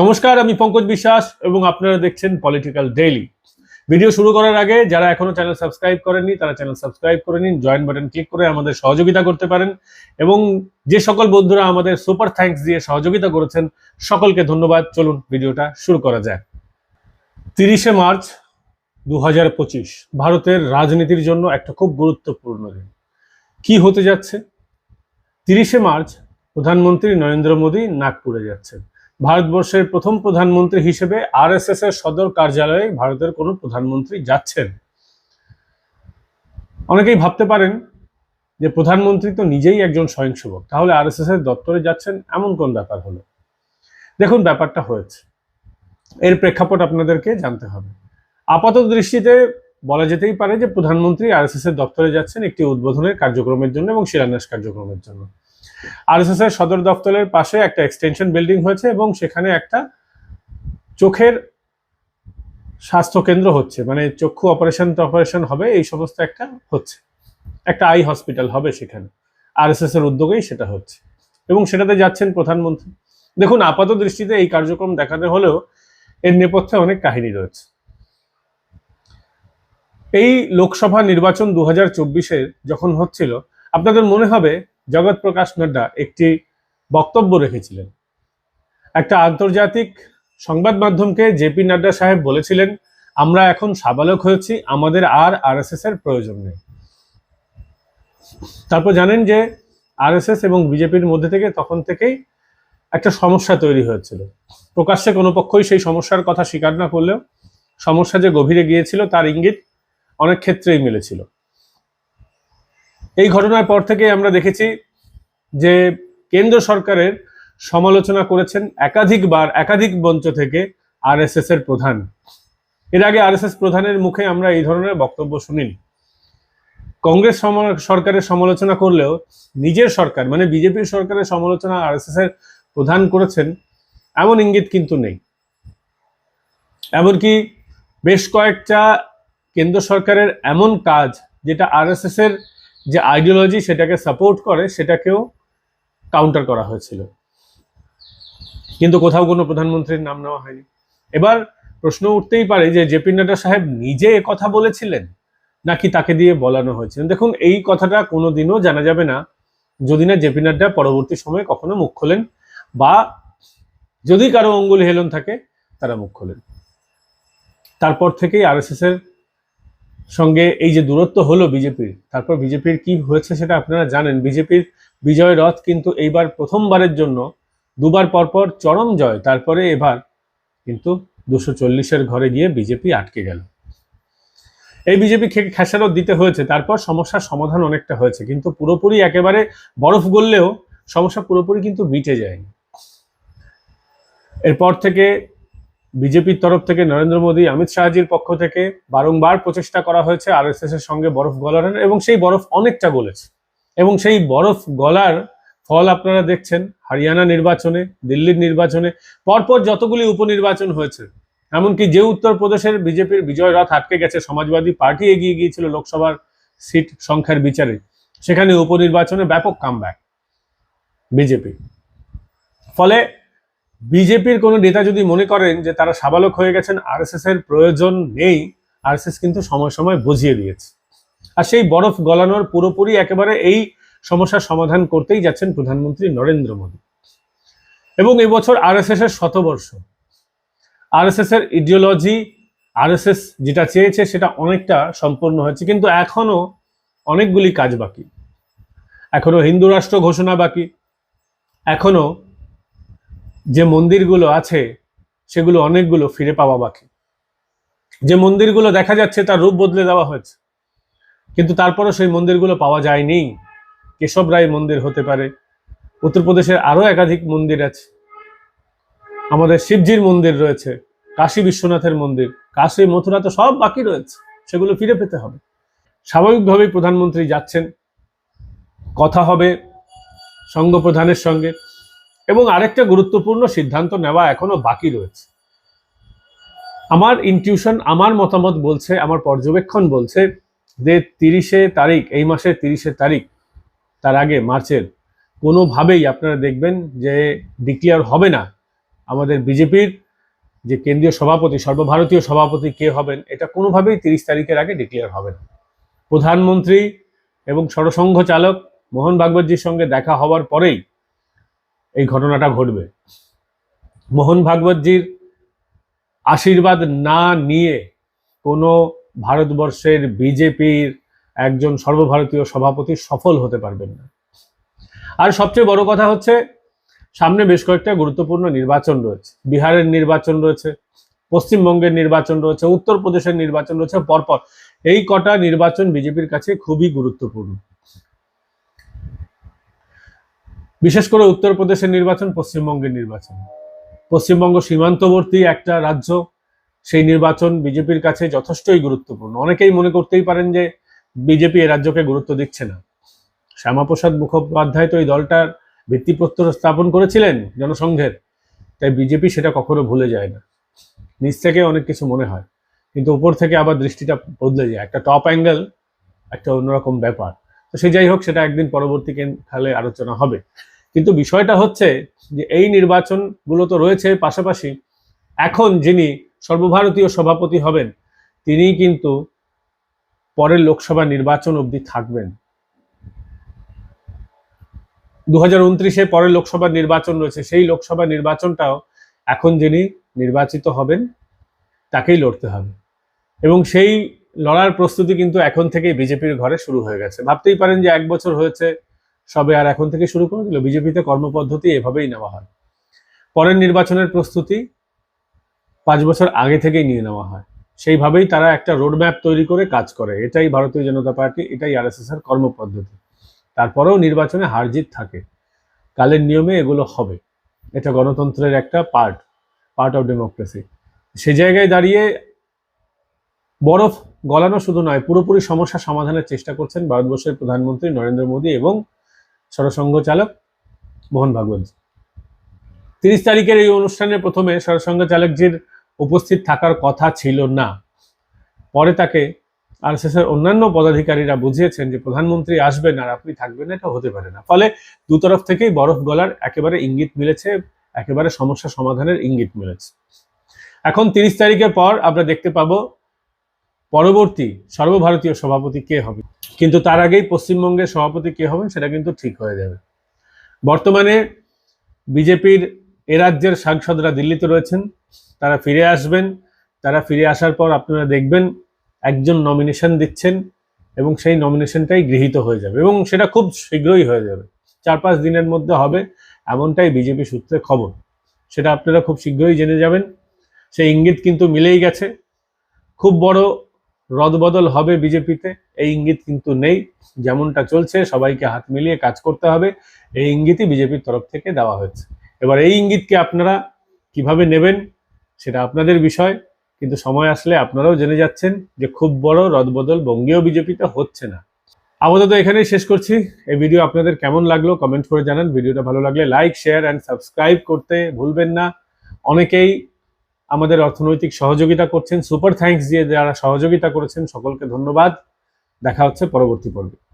নমস্কার, আমি পঙ্কজ বিশ্বাস এবং আপনারা দেখছেন পলিটিক্যাল ডেইলি ভিডিও শুরু করার আগে যারা এখনও চ্যানেল সাবস্ক্রাইব করেননি, তারা চ্যানেল সাবস্ক্রাইব করে নিন জয়েন বাটন ক্লিক করে আমাদের সহযোগিতা করতে পারেন এবং যে সকল বন্ধুরা আমাদের সুপার থ্যাঙ্কস দিয়ে সহযোগিতা করেছেন, সকলকে ধন্যবাদ। চলুন ভিডিওটা শুরু করা যায় তিরিশে মার্চ দু হাজার পঁচিশ, ভারতের রাজনীতির জন্য একটা খুব গুরুত্বপূর্ণ দিন। কি হতে যাচ্ছে? তিরিশে মার্চ প্রধানমন্ত্রী নরেন্দ্র মোদী নাগপুরে যাচ্ছেন। ভারতবর্ষের প্রথম প্রধানমন্ত্রী হিসেবে আরএসএস এর সদর কার্যালয়ে ভারতের কোনো প্রধানমন্ত্রী যাচ্ছেন। অনেকেই ভাবতে পারেন যে প্রধানমন্ত্রী তো নিজেই একজন স্বয়ংসেবক, তাহলে আরএসএস এর দপ্তরে যাচ্ছেন এমন কোন ব্যাপার হলো? দেখুন, ব্যাপারটা হয়েছে। এর প্রেক্ষাপট আপনাদেরকে জানতে হবে। আপাত দৃষ্টিতে বলা যেতেই পারে যে প্রধানমন্ত্রী আরএসএস এর দপ্তরে যাচ্ছেন একটি উদ্বোধনের কার্যক্রমের জন্য এবং শিলান্যাস কার্যক্রমের জন্য। আরএসএস এর সদর দপ্তরের পাশে একটা এক্সটেনশন বিল্ডিং হয়েছে এবং সেখানে একটা চোখের স্বাস্থ্য কেন্দ্র হচ্ছে। মানে চক্ষু অপারেশন অপারেশন হবে, এই সমস্ত একটা হচ্ছে। একটা আই হসপিটাল হবে সেখানে। আরএসএস এর উদ্যোগেই সেটা হচ্ছে। এবং সেটাতে যাচ্ছেন প্রধানমন্ত্রী। দেখুন, আপাত দৃষ্টিতে এই কার্যক্রম দেখাতে হলেও এর নেপথ্যে অনেক কাহিনী রয়েছে। এই লোকসভা নির্বাচন দু হাজার যখন হচ্ছিল, আপনাদের মনে হবে জগৎ প্রকাশ নাড্ডা একটি বক্তব্য রেখেছিলেন। একটা আন্তর্জাতিক সংবাদ মাধ্যমকে জেপি নাড্ডা সাহেব বলেছিলেন, আমরা এখন সাবালক হয়েছি, আমাদের আর আরএসএস এর প্রয়োজন নেই। তারপর জানেন যে আরএসএস এবং বিজেপির মধ্যে থেকে তখন থেকেই একটা সমস্যা তৈরি হয়েছিল। প্রকাশ্যে কোনো পক্ষই সেই সমস্যার কথা স্বীকার না করলেও সমস্যা যে গভীরে গিয়েছিল তার ইঙ্গিত অনেক ক্ষেত্রেই মিলেছিল। এই ঘটনার পর থেকে আমরা দেখেছি যে কেন্দ্র সরকারের সমালোচনা করেছেন একাধিকবার, একাধিক মঞ্চ থেকে আরএসএস এর প্রধান। এর আগে আরএসএস প্রধানের মুখে আমরা এই ধরনের বক্তব্য শুনিনি। কংগ্রেস সরকারের সমালোচনা করলেও নিজের সরকার মানে বিজেপির সরকারের সমালোচনা আরএসএস এর প্রধান করেছেন, এমন ইঙ্গিত কিন্তু নেই। এমনকি বেশ কয়েকটা কেন্দ্র সরকারের এমন কাজ যেটা আরএসএস এর যে আইডিওলজি সেটাকে সাপোর্ট করে, সেটাকেও কাউন্টার করা হয়েছিল। কিন্তু কোথাও কোনো প্রধানমন্ত্রীর নাম নেওয়া হয়নি। এবার প্রশ্ন উঠতেই পারে যে জেপি নাড্ডা সাহেব নিজে কথা বলেছিলেন, নাকি তাকে দিয়ে বলানো হয়েছিল? দেখুন, এই কথাটা কোনোদিনও জানা যাবে না, যদি না জেপি নাড্ডা পরবর্তী সময়ে কখনো মুখ খোলেন, বা যদি কারও অঙ্গুল হেলন থাকে, তারা মুখ খোলেন। তারপর থেকেই আরএসএস এর সঙ্গে এই যে দূরত্ব হলো বিজেপির, তারপর বিজেপির কি হয়েছে সেটা আপনারা জানেন। বিজেপির বিজয় রথ কিন্তু এইবার প্রথমবারের জন্য দুবার পরপর চরম জয়, তারপরে এবার কিন্তু দুশো চল্লিশের ঘরে গিয়ে বিজেপি আটকে গেল। এই বিজেপি খেসারত দিতে হয়েছে, তারপর সমস্যার সমাধান অনেকটা হয়েছে, কিন্তু পুরোপুরি একেবারে বরফ গললেও সমস্যা পুরোপুরি কিন্তু মিটে যায়নি। এরপর থেকে বিজেপির তরফ থেকে নরেন্দ্র মোদী, অমিত শাহজির পক্ষ থেকে বারংবার প্রচেষ্টা করা হয়েছে আর এর সঙ্গে বরফ গলানোর, এবং সেই বরফ অনেকটা গলেছে। এবং সেই বরফ গলার ফল আপনারা দেখছেন, হরিয়ানা নির্বাচনে, দিল্লির নির্বাচনে, পরপর যতগুলি উপনির্বাচন হয়েছে, এমনকি যে উত্তরপ্রদেশের বিজেপির বিজয় রথ আটকে গেছে, সমাজবাদী পার্টি এগিয়ে গিয়েছিল লোকসভার সিট সংখ্যার বিচারে, সেখানে উপনির্বাচনে ব্যাপক কামব্যাক বিজেপি। ফলে বিজেপির কোনো নেতা যদি মনে করেন যে তারা সাবালক হয়ে গেছেন আরএসএস এর প্রয়োজন নেই। আরএসএস কিন্তু সময় সময় বুঝিয়ে দিয়েছে। আর সেই বরফ গলানোর পুরোপুরি একেবারে এই সমস্যার সমাধান করতেই যাচ্ছেন প্রধানমন্ত্রী নরেন্দ্র মোদী। এবং এবছর আরএসএস এর শতবর্ষ। আরএসএস এর ইডিওলজি আরএসএস যেটা চেয়েছে সেটা অনেকটা সম্পূর্ণ হয়েছে। কিন্তু এখনও অনেকগুলি কাজ বাকি। এখনও হিন্দু রাষ্ট্র ঘোষণা বাকি। এখনও যে মন্দিরগুলো আছে, সেগুলো অনেকগুলো ফিরে পাওয়া বাকি। যে মন্দিরগুলো দেখা যাচ্ছে, তার রূপ বদলে দেওয়া হয়েছে। কিন্তু তারপরও সেই মন্দিরগুলো পাওয়া যায়নি। কেশব রায় মন্দির হতে পারে। উত্তরপ্রদেশের আরও একাধিক মন্দির আছে। আমাদের শিবজির মন্দির রয়েছে, কাশী বিশ্বনাথের মন্দির, কাশী, মথুরা তো সব বাকি রয়েছে, সেগুলো ফিরে পেতে হবে। স্বাভাবিকভাবেই প্রধানমন্ত্রী যাচ্ছেন। কথা হবে সঙ্গ প্রধানের সঙ্গে। এবং আরেকটা গুরুত্বপূর্ণ সিদ্ধান্ত নেওয়া এখনও বাকি রয়েছে। আমার ইনটিউশন আমার মতামত বলছে, আমার পর্যবেক্ষণ বলছে যে তিরিশে তারিখ, এই মাসের তিরিশে তারিখ, তার আগে মার্চের, কোনোভাবেই আপনারা দেখবেন যে ডিক্লেয়ার হবে না। আমাদের বিজেপির যে কেন্দ্রীয় সভাপতি, সর্বভারতীয় সভাপতি কে হবেন, এটা কোনোভাবেই তিরিশ তারিখের আগে ডিক্লেয়ার হবে না। প্রধানমন্ত্রী এবং সরসংঘ চালক মোহন ভাগবতজির সঙ্গে দেখা হওয়ার পরেই এই ঘটনাটা ঘটবে। মোহন ভাগবতজির আশীর্বাদ না নিয়ে কোনো ভারতবর্ষের বিজেপির একজন সর্বভারতীয় সভাপতি সফল হতে পারবেন না। আর সবচেয়ে বড় কথা হচ্ছে, সামনে বেশ কয়েকটা গুরুত্বপূর্ণ নির্বাচন রয়েছে। বিহারের নির্বাচন রয়েছে, পশ্চিমবঙ্গের নির্বাচন রয়েছে, উত্তরপ্রদেশের নির্বাচন রয়েছে, পরপর। এই কটা নির্বাচন বিজেপির কাছে খুবই গুরুত্বপূর্ণ। বিশেষ করে উত্তরপ্রদেশের নির্বাচন, পশ্চিমবঙ্গের নির্বাচন। পশ্চিমবঙ্গ সীমান্তবর্তী একটা রাজ্য, সেই নির্বাচন বিজেপির কাছে যথেষ্টই গুরুত্বপূর্ণ। অনেকেই মনে করতেই পারেন যে বিজেপি এ রাজ্যকে গুরুত্ব দিচ্ছে না। শ্যামাপ্রসাদ মুখোপাধ্যায় তো এই দলটার ভিত্তিপ্রস্তর স্থাপন করেছিলেন জনসংঘের, তাই বিজেপি সেটা কখনো ভুলে যায় না। নিচ থেকে অনেক কিছু মনে হয়, কিন্তু উপর থেকে আবার দৃষ্টিটা বদলে যায়। একটা টপ অ্যাঙ্গেল, একটা অন্যরকম ব্যাপার। তো সে যাই হোক, সেটা একদিন পরবর্তী কালে আলোচনা হবে। কিন্তু বিষয়টা হচ্ছে যে এই নির্বাচনগুলো তো রয়েছে পাশাপাশি এখন যিনি সর্বভারতীয় সভাপতি হবেন, তিনি কিন্তু পরের লোকসভা নির্বাচন অবধি থাকবেন। দু হাজার উনত্রিশে পরের লোকসভা নির্বাচন রয়েছে, সেই লোকসভা নির্বাচনটাও এখন যিনি নির্বাচিত হবেন, তাকেই লড়তে হবে। এবং সেই লড়ার প্রস্তুতি কিন্তু এখন থেকেই বিজেপির ঘরে শুরু হয়ে গেছে। ভাবতেই পারেন যে এক বছর হয়েছে সবে আর এখন থেকে শুরু করে দিল। বিজেপিতে কর্মপদ্ধতি এভাবেই নেওয়া হয়। পরের নির্বাচনের প্রস্তুতি পাঁচ বছর আগে থেকেই নিয়ে নেওয়া হয়। সেইভাবেই তারা একটা রোডম্যাপ তৈরি করে কাজ করে। এটাই ভারতীয় জনতা পার্টি, এটাই আর এর কর্মপদ্ধতি। তারপরেও নির্বাচনে হারজিত থাকে। কালের নিয়মে এগুলো হবে। এটা গণতন্ত্রের একটা পার্ট পার্ট অফ ডেমোক্রেসি সে জায়গায় দাঁড়িয়ে বরফ গলানো শুধু নয়, পুরোপুরি সমস্যা সমাধানের চেষ্টা করছেন ভারতবর্ষের প্রধানমন্ত্রী নরেন্দ্র মোদী এবং সরসংঘ চালক মোহন ভাগবত তিরিশ তারিখের এই অনুষ্ঠানে প্রথমে সরসংঘ চালকজির উপস্থিত থাকার কথা ছিল না। পরে তাকে আর শেষের অন্যান্য পদাধিকারীরা বুঝিয়েছেন যে প্রধানমন্ত্রী আসবেন আর আপনি থাকবেন এটা হতে পারে না। ফলে দু তরফ থেকেই বরফ গলার একেবারে ইঙ্গিত মিলেছে, একেবারে সমস্যা সমাধানের ইঙ্গিত মিলেছে। এখন তিরিশ তারিখের পর আমরা দেখতে পাবো পরবর্তী সর্বভারতীয় সভাপতি কে হবে? কিন্তু তার আগেই পশ্চিমবঙ্গের সভাপতি কে হবেন সেটা কিন্তু ঠিক হয়ে যাবে। বর্তমানে বিজেপির এ রাজ্যের সাংসদরা দিল্লিতে রয়েছেন, তারা ফিরে আসবেন। তারা ফিরে আসার পর আপনারা দেখবেন একজন নমিনেশন দিচ্ছেন এবং সেই নমিনেশনটাই গৃহীত হয়ে যাবে এবং সেটা খুব শীঘ্রই হয়ে যাবে। চার পাঁচ দিনের মধ্যে হবে এমনটাই বিজেপি সূত্রে খবর। সেটা আপনারা খুব শীঘ্রই জেনে যাবেন। সেই ইঙ্গিত কিন্তু মিলেই গেছে। খুব বড় রদবদল হবে বিজেপিতে, এই ইঙ্গিত কিন্তু নেই। যেমনটা চলছে, সবাইকে হাত মিলিয়ে কাজ করতে হবে। এই ইঙ্গিতই বিজেপির তরফ থেকে দেওয়া হয়েছে। এবার এই ইঙ্গিতকে আপনারা কীভাবে নেবেন, সেটা আপনাদের বিষয়। কিন্তু সময় আসলে আপনারাও জেনে যাচ্ছেন যে খুব বড় রদবদল বঙ্গীয় বিজেপিতে হচ্ছে না। আপাতত এখানেই শেষ করছি। এই ভিডিও আপনাদের কেমন লাগল কমেন্ট করে জানান। ভিডিওটা ভালো লাগলে লাইক, শেয়ার অ্যান্ড সাবস্ক্রাইব করতে ভুলবেন না। অনেকেই আমাদের অর্থনৈতিক সহযোগিতা করছেন। সুপার থ্যাঙ্কস দিয়ে যারা সহযোগিতা করেছেন, সকলকে ধন্যবাদ। দেখা হচ্ছে পরবর্তী পর্বে।